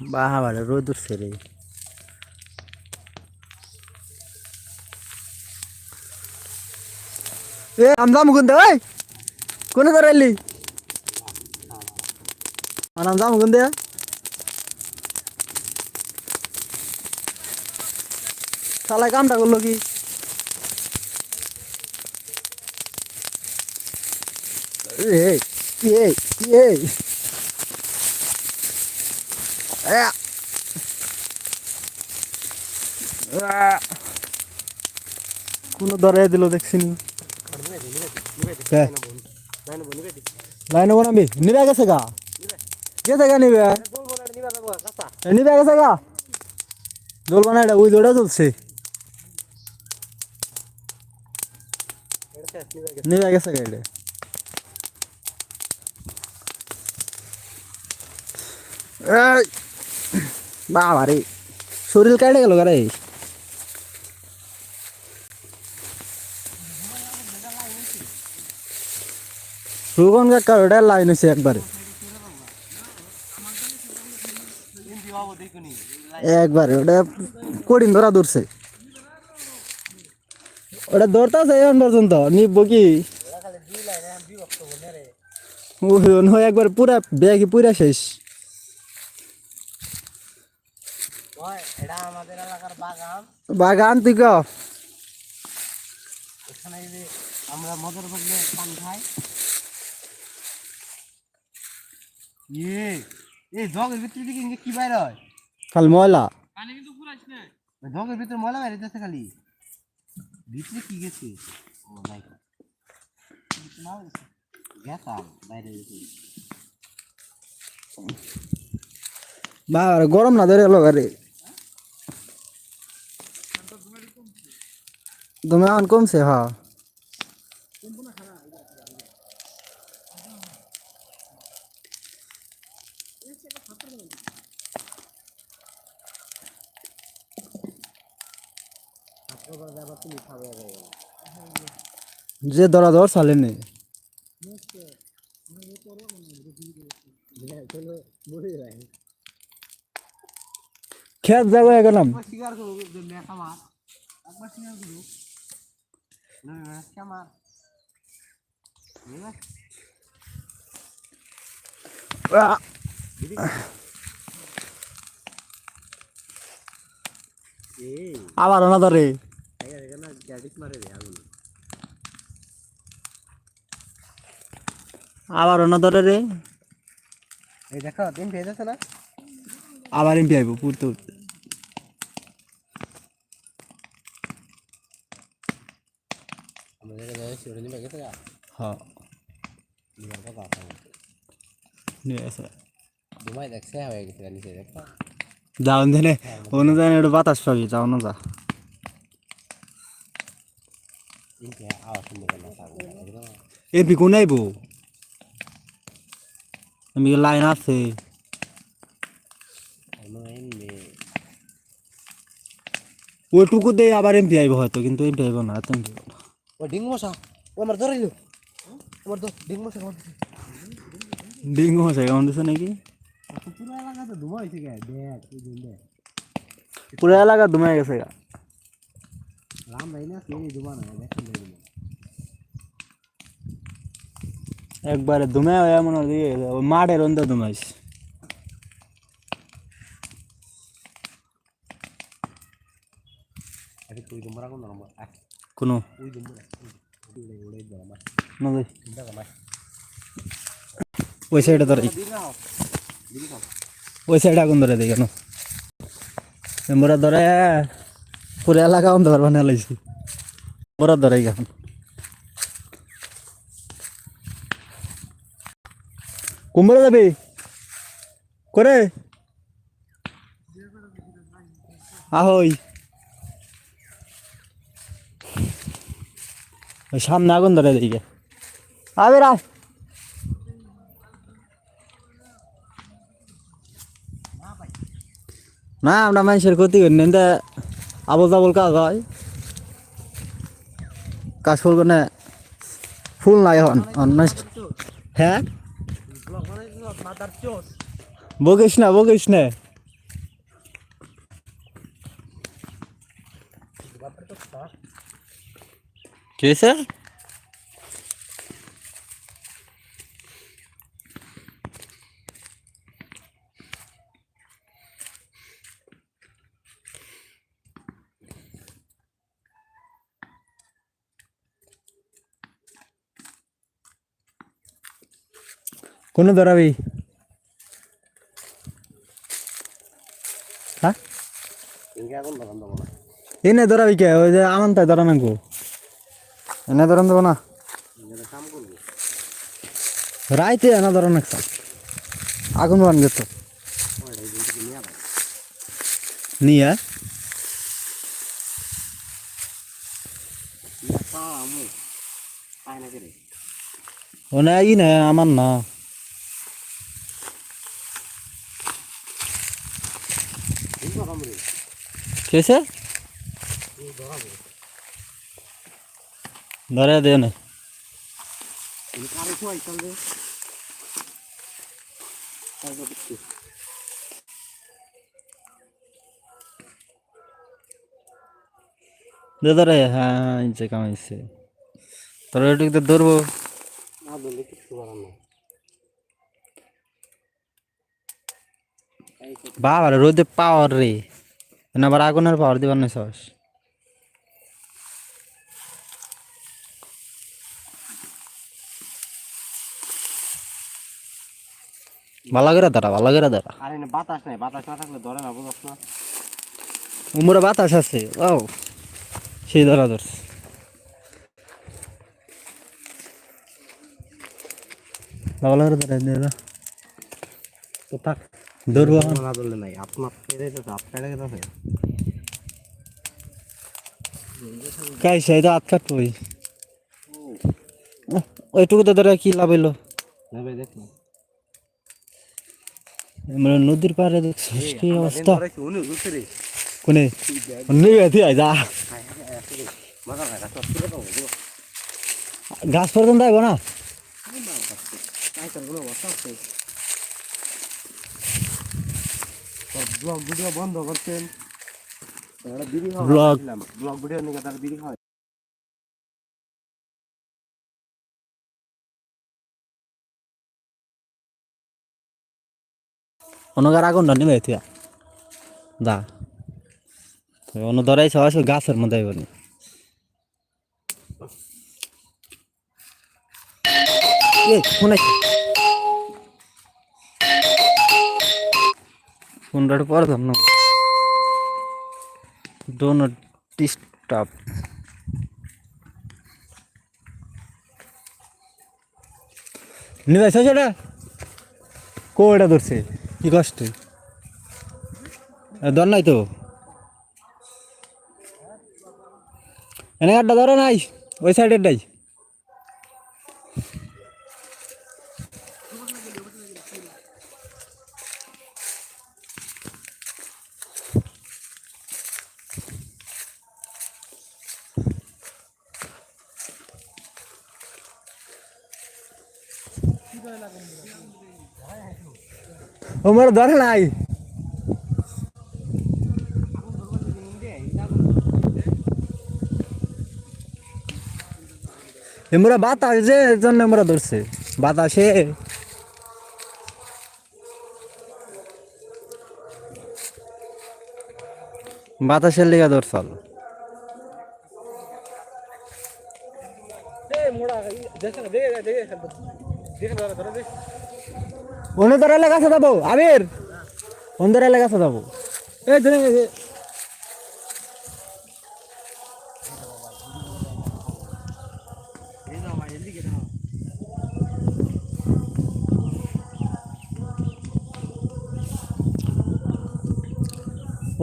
বাহাবারে রোদ উঠছে রে এ আমদাম গুন্দে ওই? কোনে ধরাইলি আমদাম গুন্দে শালায় কামটা করল কি? এই এই এই! কোনো ধরে দিল দেখছিনি লাইনে বানাবি নিবে গেছে গা? গেছে গা নিবে? নিবে গেছে গা? জল বানা এটা ওই দৌড়া চলছে। নিবে গেছে গা এটা। এই, বাবা রে শরীর কেটে গেল রে। সুগন কাকার ওটা লাইন হয়েছে একবারে। একবারে, ওটা কঠিন ধরা ধরছে। ওটা ধরতেছে এখন পর্যন্ত, নিব কি? একবার পুরা ব্যাগই পুরা শেষ। এটা আমাদের এলাকার বাগান। বাগান তুই ক। এখানে যে আমরা পান খাই। ইয়ে এই জগের ভিতরে দিকে ইঙ্গে কি বাইর হয়? খালি ময়লা। জগের ভিতরে ময়লা বাইরে যাচ্ছে খালি। ভিতরে কি গেছে? ও বাইরে গেছে। বাবা রে, গরম না ধরে এলো গাড়ি তুমি এখন কমছে হ্যাঁ যে ধরা ধর চালে নেই খেত যাব গেলাম করো না ম্যাচ আমার নিবা আবার মারে রে আবার না ধরে রে এই দেখো দিন ভেজে যাচ্ছে না আবার এমপি আইব পুরতে উঠতে আমাদের জায়গায় শিওরে নিবে গেছে গা হ্যাঁ নিবার কথা আছে নিয়ে আসে দুমাই দেখছে একটু বাতাস পাবি যাও যা ইনকে আওয়াজ শুনবে না থাকবে একদম এমপি কোন আইব এমপি লাইন আছে ওইটুকু দিয়ে আবার এমপি আইব হয়তো কিন্তু এমপি আইব না এত ও ডিঙ্গু মশা ও আমার ধরাইলো আমার ডিঙ্গু মশা ডিঙ্গু হচ্ছে কেমন দিছে নাকি পুরো এলাকা তো ধুমা হয়েছে গে দেখ এই দিন দেখ পুরো এলাকা দুমাই গেছে গা রাম ভাই না কে ধুমা না দেখেন দেখুন একবারে দুমে এমন দিয়ে মাঠের অন্ধ দুমাইস আরে তুই ধুমরা কোন নাম আ কোনো তুই ধুমরা উড়ে উড়ে ধরা মা না ভাই চিন্তা কর মা ওই সাইডে ধরে ওই সাইডে আগুন ধরে দিই কেন মোরা ধরে, পুরো এলাকা অন্ধকার বানিয়ে লাইছি। মোরা ধরে গেছে কুম্ভরে যাবি? করে? আহই। ওই সামনে আগুন ধরে দিকে। আবে রা না, আমরা মানুষের ক্ষতি করি আবল তাবল কাজ হয়। কাজ করব না, ফুল নাই হন হ্যাঁ? বকিস না বকিস না। কে স্যার কোনে ধরাবি হ্যাঁ? এনে ধরাবি কে? ওই যে আমান তাই ধরা নাকবো এনে ধরান দেবো না। রাইতে এনে ধরা নাকছা আগুন বান জিনিসটা নিয়ে? আবার নিয়ে নিয়ে পাওয়া আমু পায় না ই না আমার না এই তো কাম রে ধরাবো ধরে দে না। দে ধরে হ্যাঁ এই কামাইছে। তোর এটুকু তো ধরবো। না ধরলে রোদে পাওয়ার রে। আবার আগুনের পাওয়ার দিবার নাই সস ভালো করে দাঁড়া ভালো করে দাঁড়া। আরে বাতাস নাই বাতাস না থাকলে ধরে না বুঝছ না? উমরে বাতাস আছে ও সেই ধরা ধরছে। ভালো করে দাঁড়া। তো থাক। ধরবো এখন। না ধরলে নাই। আপনার পেরে তো হাত কেটে গেছে কাই সেই হাত কাটবো ওইটুকু তো ধরে কি লাভ আমরা নদীর পাড়ে দেখছিস কি অবস্থা? উনি বুঝতে রে? কোনে? নেই আয় যা। মজা লাগে সব তুলে দাও গাছ পর্যন্ত আইব না তাই তোর কোনো অবস্থা আছে ব্লগ ভিডিও বন্ধ Vlog. ব্লগ ভিডিও নিয়ে তার বিড়ি খাওয়া অনগার আগুন নিবে তুই। যা অন্য ধরাই সবাই গাছের মধ্যে আইব নি। ফোনটা পর ধর না ডো নট ডিস্টার্ব নিবে সেটা কোটা ধরছে? কি কষ্ট? ধর নাই তো। এনে গাড্ডা ধরে নাই, ওই সাইডেরটাই ওমর ধরে নাই এমরা বাতাস যে এর জন্য আমরা ধরছে। বাতাসে। বাতাসের লেগে ধরছল অন্যদের এলাকা আছে যাব? আবির? অন্যদের এলাকা আছে যাব। এই ধরে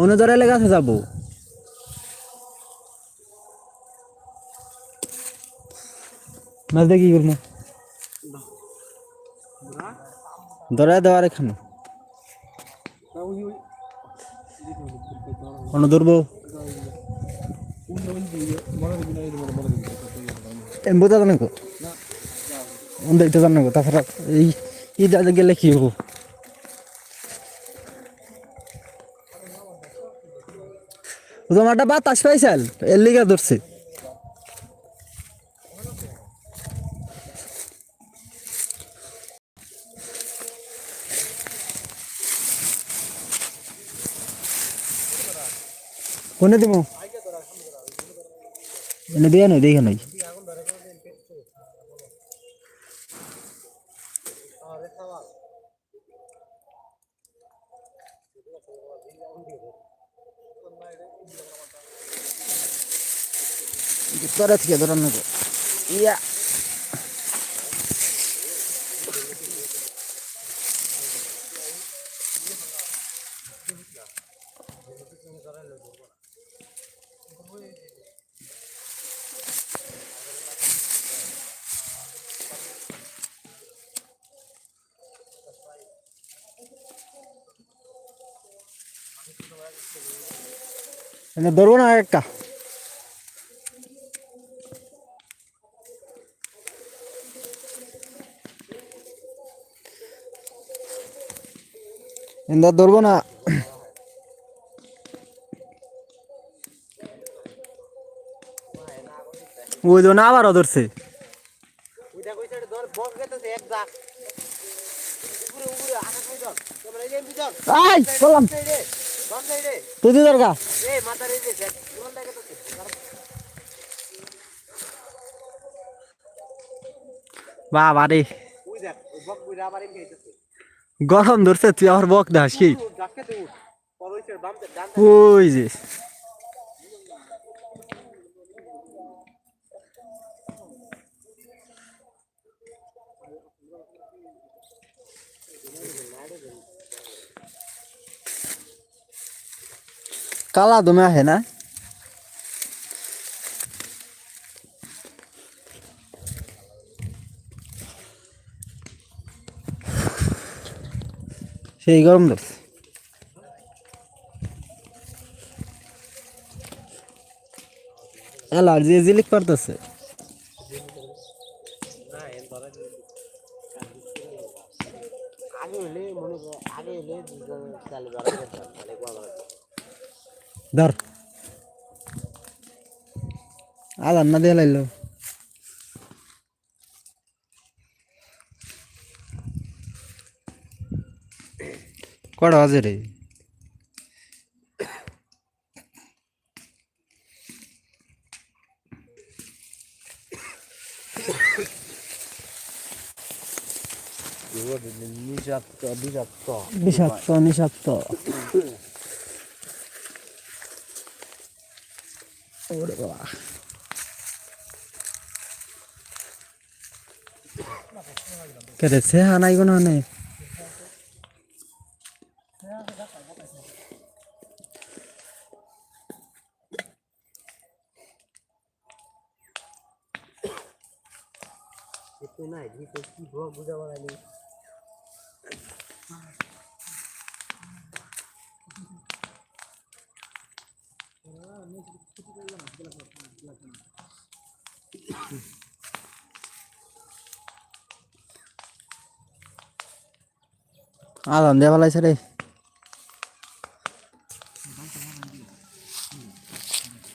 অন্যদের এলাকা আছে যাব। মাছ কি করব। ধরে দেওয়ার এখানে। অন্য ধরবো এম বোঝা জানো অন্য এটা জানো গো তাছাড়া এই এই দাদা গেলে কি হব? তোমারটা বাতাস পাইছাল এর লিগা ধরছে। কোনে দিব? এনে দিয়ে নই দেখে নই। তোরা থেকে ইয়া। এনে ধরবো না একটা। এন্দা ধরবো না। ওই না আবারও ধরছে। আই বললাম তুই দি দরগা এ মাথার এই যে দেখ পুরন দেখে তো বাবা রে গরম ধরছে তুই আমার বক দাস কি? ওই সাইড বাম সাইড ডান ওই যে কালা দমে আহে না সেই গরম ধরছে অ্যালার্জি জিলিক পারতেছে আগে হলে মনে কর আগে হলে দুজন চালে ধরা যেত তাহলে ভালো হতো ধর। আলার না দিয়ে লাইলো। কটা বাজে রে? বিষাক্ত বিষাক্ত বিষাক্ত নিষাক্ত। ওরে বাবা কেরে সে হানাই কোন হানে নাই তুই বুঝা বানালি আলাম রে।